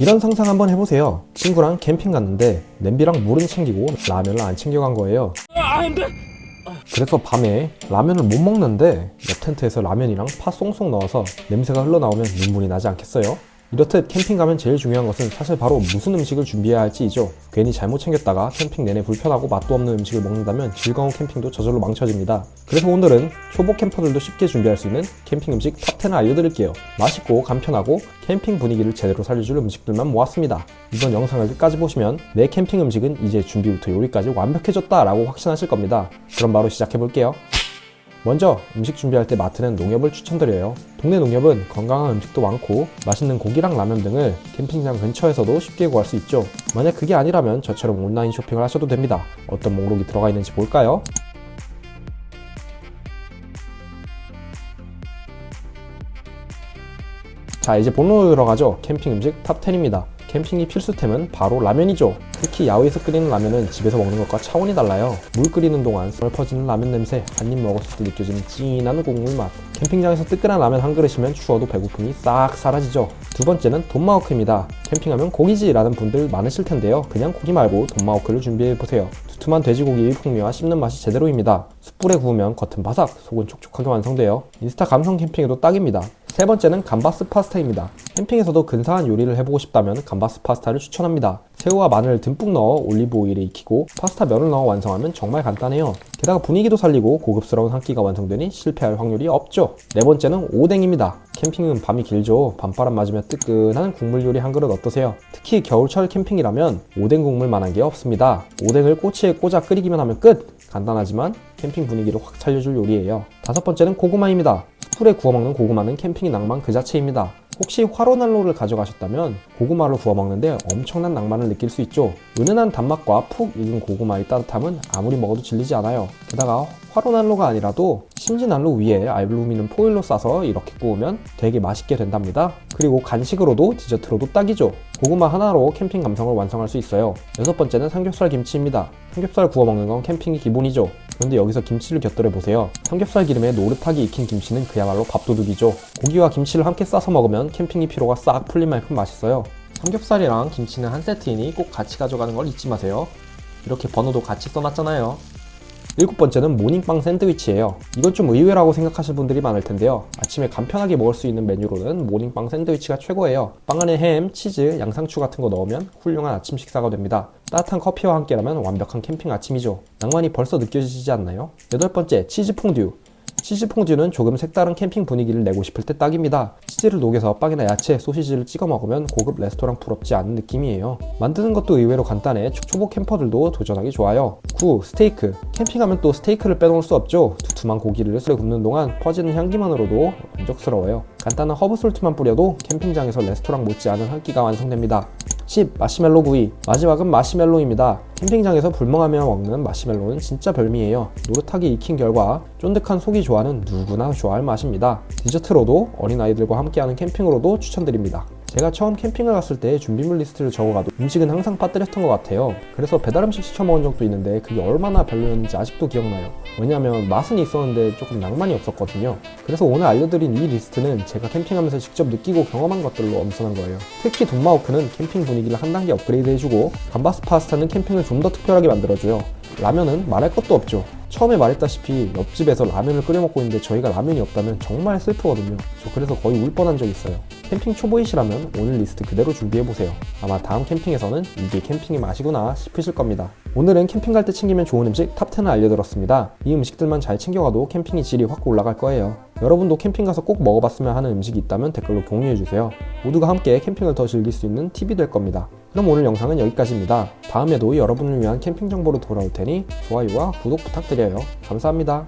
이런 상상 한번 해보세요. 친구랑 캠핑 갔는데 냄비랑 물은 챙기고 라면을 안 챙겨간 거예요. 그래서 밤에 라면을 못 먹는데 옆 텐트에서 라면이랑 파 쏙쏙 넣어서 냄새가 흘러나오면 눈물이 나지 않겠어요? 이렇듯 캠핑 가면 제일 중요한 것은 사실 바로 무슨 음식을 준비해야 할지이죠. 괜히 잘못 챙겼다가 캠핑 내내 불편하고 맛도 없는 음식을 먹는다면 즐거운 캠핑도 저절로 망쳐집니다. 그래서 오늘은 초보 캠퍼들도 쉽게 준비할 수 있는 캠핑 음식 탑10을 알려드릴게요. 맛있고 간편하고 캠핑 분위기를 제대로 살려줄 음식들만 모았습니다. 이번 영상을 끝까지 보시면 내 캠핑 음식은 이제 준비부터 요리까지 완벽해졌다 라고 확신하실 겁니다. 그럼 바로 시작해볼게요. 먼저 음식 준비할 때 마트는 농협을 추천드려요. 동네 농협은 건강한 음식도 많고 맛있는 고기랑 라면 등을 캠핑장 근처에서도 쉽게 구할 수 있죠. 만약 그게 아니라면 저처럼 온라인 쇼핑을 하셔도 됩니다. 어떤 목록이 들어가 있는지 볼까요? 자 이제 본론으로 들어가죠. 캠핑 음식 탑 10입니다. 캠핑이 필수템은 바로 라면이죠. 특히 야외에서 끓이는 라면은 집에서 먹는 것과 차원이 달라요. 물 끓이는 동안 썰 퍼지는 라면 냄새, 한 입 먹었을 때 느껴지는 진한 국물 맛. 캠핑장에서 뜨끈한 라면 한 그릇이면 추워도 배고픔이 싹 사라지죠. 두 번째는 돈마호크입니다. 캠핑하면 고기지라는 분들 많으실 텐데요. 그냥 고기 말고 돈마호크를 준비해 보세요. 두툼한 돼지고기의 풍미와 씹는 맛이 제대로입니다. 숯불에 구우면 겉은 바삭, 속은 촉촉하게 완성돼요. 인스타 감성 캠핑에도 딱입니다. 세 번째는 감바스 파스타입니다. 캠핑에서도 근사한 요리를 해보고 싶다면 감바스 파스타를 추천합니다. 새우와 마늘을 듬뿍 넣어 올리브 오일에 익히고 파스타 면을 넣어 완성하면 정말 간단해요. 게다가 분위기도 살리고 고급스러운 한 끼가 완성되니 실패할 확률이 없죠. 네 번째는 오뎅입니다. 캠핑은 밤이 길죠. 밤바람 맞으며 뜨끈한 국물 요리 한 그릇 어떠세요? 특히 겨울철 캠핑이라면 오뎅 국물만한 게 없습니다. 오뎅을 꼬치에 꽂아 끓이기만 하면 끝! 간단하지만 캠핑 분위기를 확 살려줄 요리예요. 다섯 번째는 고구마입니다. 숯불에 구워 먹는 고구마는 캠핑의 낭만 그 자체입니다. 혹시 화로난로를 가져가셨다면 고구마를 구워 먹는데 엄청난 낭만을 느낄 수 있죠. 은은한 단맛과 푹 익은 고구마의 따뜻함은 아무리 먹어도 질리지 않아요. 게다가 화로난로가 아니라도 심지난로 위에 알루미늄 포일로 싸서 이렇게 구우면 되게 맛있게 된답니다. 그리고 간식으로도 디저트로도 딱이죠. 고구마 하나로 캠핑 감성을 완성할 수 있어요. 여섯 번째는 삼겹살 김치입니다. 삼겹살 구워 먹는 건 캠핑이 기본이죠. 그런데 여기서 김치를 곁들여 보세요. 삼겹살 기름에 노릇하게 익힌 김치는 그야말로 밥도둑이죠. 고기와 김치를 함께 싸서 먹으면 캠핑이 피로가 싹 풀린 만큼 맛있어요. 삼겹살이랑 김치는 한 세트이니 꼭 같이 가져가는 걸 잊지 마세요. 이렇게 번호도 같이 써놨잖아요. 일곱 번째는 모닝빵 샌드위치예요. 이건 좀 의외라고 생각하실 분들이 많을 텐데요. 아침에 간편하게 먹을 수 있는 메뉴로는 모닝빵 샌드위치가 최고예요. 빵 안에 햄, 치즈, 양상추 같은 거 넣으면 훌륭한 아침 식사가 됩니다. 따뜻한 커피와 함께라면 완벽한 캠핑 아침이죠. 낭만이 벌써 느껴지지 않나요? 여덟 번째, 치즈 퐁듀. 치즈 퐁듀는 조금 색다른 캠핑 분위기를 내고 싶을 때 딱입니다. 치즈를 녹여서 빵이나 야채, 소시지를 찍어 먹으면 고급 레스토랑 부럽지 않은 느낌이에요. 만드는 것도 의외로 간단해 초- 초보 캠퍼들도 도전하기 좋아요. 9. 스테이크. 캠핑하면 또 스테이크를 빼놓을 수 없죠. 두툼한 고기를 쇠 굽는 동안 퍼지는 향기만으로도 만족스러워요. 간단한 허브 솔트만 뿌려도 캠핑장에서 레스토랑 못지않은 한 끼가 완성됩니다. 10. 마시멜로 구이. 마지막은 마시멜로입니다. 캠핑장에서 불멍하며 먹는 마시멜로는 진짜 별미예요. 노릇하게 익힌 결과 쫀득한 속이 좋아하는 누구나 좋아할 맛입니다. 디저트로도 어린아이들과 함께하는 캠핑으로도 추천드립니다. 제가 처음 캠핑을 갔을 때 준비물 리스트를 적어가도 음식은 항상 빠뜨렸던 것 같아요. 그래서 배달 음식 시켜 먹은 적도 있는데 그게 얼마나 별로였는지 아직도 기억나요. 왜냐하면 맛은 있었는데 조금 낭만이 없었거든요. 그래서 오늘 알려드린 이 리스트는 제가 캠핑하면서 직접 느끼고 경험한 것들로 엄선한 거예요. 특히 돈마호크는 캠핑 분위기를 한 단계 업그레이드 해주고 감바스 파스타는 캠핑을 좀 더 특별하게 만들어줘요. 라면은 말할 것도 없죠. 처음에 말했다시피 옆집에서 라면을 끓여 먹고 있는데 저희가 라면이 없다면 정말 슬프거든요. 저 그래서 거의 울 뻔한 적 있어요. 캠핑 초보이시라면 오늘 리스트 그대로 준비해보세요. 아마 다음 캠핑에서는 이게 캠핑의 맛이구나 싶으실 겁니다. 오늘은 캠핑 갈 때 챙기면 좋은 음식 탑10을 알려드렸습니다. 이 음식들만 잘 챙겨가도 캠핑의 질이 확 올라갈 거예요. 여러분도 캠핑 가서 꼭 먹어봤으면 하는 음식이 있다면 댓글로 공유해주세요. 모두가 함께 캠핑을 더 즐길 수 있는 팁이 될 겁니다. 그럼 오늘 영상은 여기까지입니다. 다음에도 여러분을 위한 캠핑 정보로 돌아올 테니 좋아요와 구독 부탁드려요. 감사합니다.